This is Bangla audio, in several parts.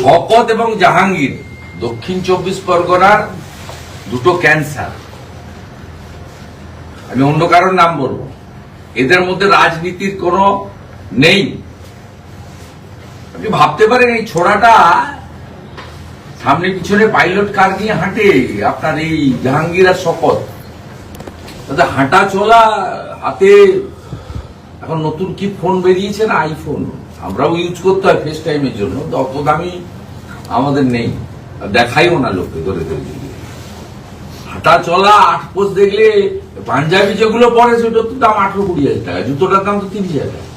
শপথ এবং জাহাঙ্গীর, দক্ষিণ চব্বিশ পরগনার দুটো ক্যান্সার। আমি অন্য কারোর নাম বলব এদের মধ্যে রাজনীতির কোনো নেই। আপনি ভাবতে পারেন এই ছোড়াটা সামনে পিছনে পাইলট কার নিয়ে হাঁটে? আপনার এই জাহাঙ্গীর আর শপথ। তাদের হাঁটা চলা, হাতে এখন নতুন কি ফোন বেরিয়েছে না আইফোন আমরাও ইউজ করতে হয় ফেস টাইমের জন্য অত দামি আমাদের নেই। দেখাইও না লোককে ধরে ধরে হাঁটা চলা আট পোস্ট দেখলে পাঞ্জাবি যেগুলো পরে সেটা তো দাম আঠারো কুড়ি হাজার টাকা জুতোটার দাম তো তিরিশ হাজার টাকা।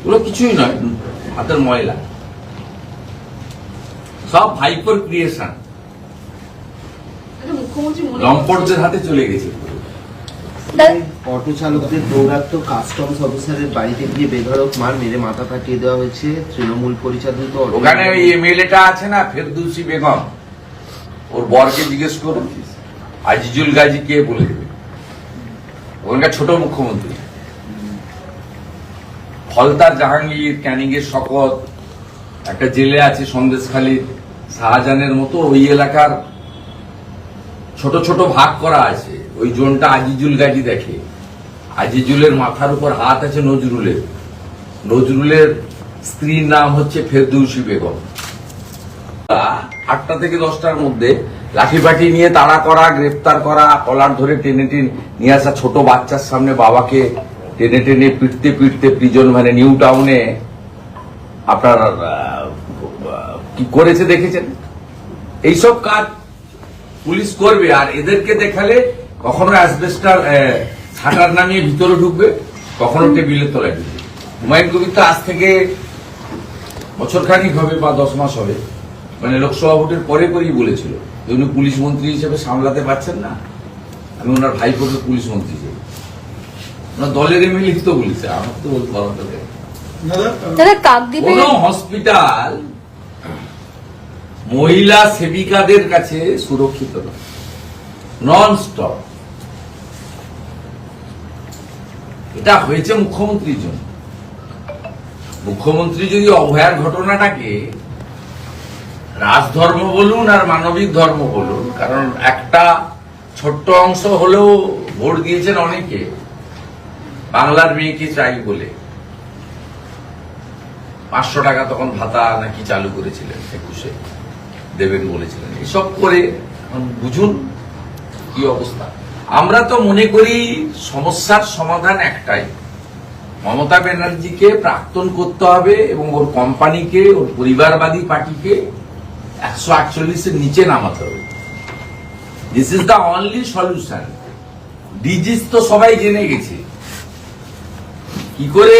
এগুলো কিছুই নয় হাতের ময়লা। সব ভাইপোর ক্রিয়েশন আচ্ছা, লম্পটদের হাতে চলে গেছে। অটো চালকদের দৌরাত্ম কাস্টমস অফিসারের বাড়িতে গিয়ে বেধড়ক মার মেরে মাথা ফাটিয়ে দেওয়া হয়েছে। তৃণমূল পরিচালিত ওখানে ওই এমএলএটা আছে না ফেরদৌসি বেগম? ওর বরকে জিজ্ঞেস করুন। আজিজুল গাজী কে বলে দেবে? ওখানকার ছোট মুখ্যমন্ত্রী। ফলতার জাহাঙ্গীর ক্যানিং এর শকত একটা জেলে আছে সন্দেশখালীর শাহজাহানের মতো ওই এলাকার ছোট ছোট ভাগ করা আছে। ওই জোনটা আজিজুল গাজী দেখে। আজিজুলের মাথার উপর হাত আছে নজরুলের। নজরুলের স্ত্রীর নাম হচ্ছে ফেরদৌসি বেগম। আটটা থেকে দশটার মধ্যে লাঠিপাটি নিয়ে তাড়া করা, গ্রেপ্তার করা, কলার ধরে টেনে টেনে নিয়ে আসা ছোট বাচ্চার সামনে বাবাকে টেনে টেনে পিটতে পিটতে প্রিজন মানে নিউ টাউনে আপনার কি করেছে দেখেছেন? এইসব কাজ পুলিশ করবে আর এদেরকে দেখালে কখনো অ্যাসবেস্টার ছাটার নামিয়ে ভিতরে ঢুকবে কখনো টেবিলের তলায় ঢুকবে। হুমায়ুন কবির তো আজ থেকে বছর খানিক হবে বা দশ মাস হবে। মানে লোকসভা ভোটের পরে পরেই বলেছিল যে উনি পুলিশ মন্ত্রী হিসেবে সামলাতে পারছেন না। আমি ওনার ভাই ভাইপোকে পুলিশ মন্ত্রী চাই ওনার দলের এমএলএ তো বলেছে আমার তো বলতে কাকদ্বীপে কোন হসপিটাল মহিলা সেবিকাদের কাছে সুরক্ষিত নয়। নন স্টপ এটা হয়েছে মুখ্যমন্ত্রীর জন্য। মুখ্যমন্ত্রী যদি অভয়ার ঘটনাটাকে রাজধর্ম বলুন আর মানবিক ধর্ম বলুন, কারণ একটা ছোট্ট অংশ হলেও ভোট দিয়েছেন অনেকে, বাংলার মেয়েকে চাই বলে। পাঁচশো টাকা তখন ভাতা নাকি চালু করেছিলেন, একুশে দেবেন বলেছিলেন। এসব করে বুঝুন কি অবস্থা। আমরা তো মনে করি সমস্যার সমাধান একটাই। মমতা ব্যানার্জিকে প্রাক্তন করতে হবে এবং ওর কোম্পানিকে, ওর পরিবারবাদী পার্টিকে একশো আটচল্লিশের নিচে নামাতে হবে। This is the only solution disease তো সবাই জেনে গেছে। কি করে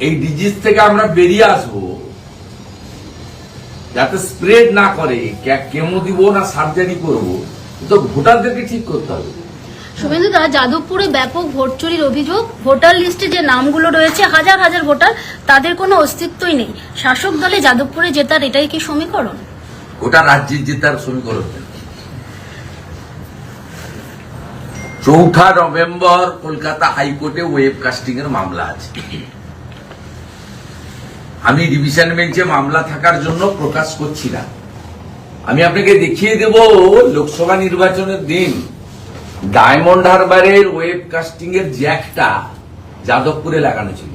এই ডিজিজ থেকে আমরা বেরিয়ে আসব? যাতে স্প্রেড না করে কেমো দিব না সার্জারি করব? তো ভোটারদেরকে ঠিক করতে হবে। শুভেন্দু দা যাদবপুরে ব্যাপক ভোট চুরির অভিযোগ। ভোটার লিস্টে যে নামগুলো রয়েছে হাজার হাজার ভোটার তাদের কোনো অস্তিত্বই নেই। শাসক দলে যাদবপুরে জেতার এটাই কি সমীকরণ? গোটা রাজ্যের জেতার সমীকরণ। চৌঠা নভেম্বর কলকাতা হাইকোর্টে ওয়েব কাস্টিং এর মামলা আছে। আমি ডিভিশন বেঞ্চে মামলা থাকার জন্য প্রকাশ করছি না। আমি আপনাকে দেখিয়ে দেব লোকসভা নির্বাচনের দিন। ডায়মন্ড হারবারের ওয়েব কাস্টিং এর জ্যাকটা যাদবপুরে লাগানো ছিল।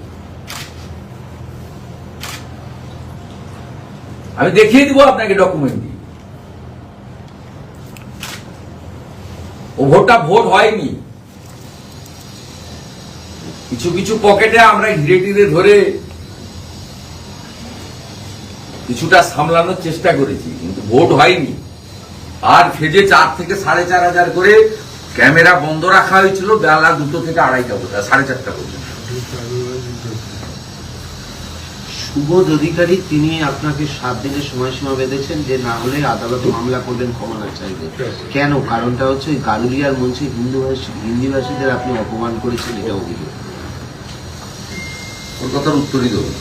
আমি দেখিয়ে দিব আপনাকে ডকুমেন্ট দিয়ে। ও ভোটটা ভোট হয়নি। কিছু কিছু পকেটে আমরা হিরে টিরে ধরে কিছুটা সামলানোর চেষ্টা করেছি কিন্তু ভোট হয়নি। আর ফেজে চার থেকে সাড়ে চার হাজার করে ক্যামেরা বন্ধ রাখা হয়েছিল বেলা দুটো থেকে আড়াইটা পর্যন্ত সাড়ে চারটা পর্যন্ত। সুবোধ অধিকারী তিনি আপনাকে সাত দিনের সময়সীমা বেঁধেছেন যে না হলে আদালতে মামলা করবেন ক্ষমা চাইবে কেন? কারণটা হচ্ছে ওই গারুলিয়ার মঞ্চে হিন্দু ভাষী হিন্দি ভাষীদের আপনি অপমান করেছেন এটা অভিযোগ। ওর কথার উত্তরই দেবো না।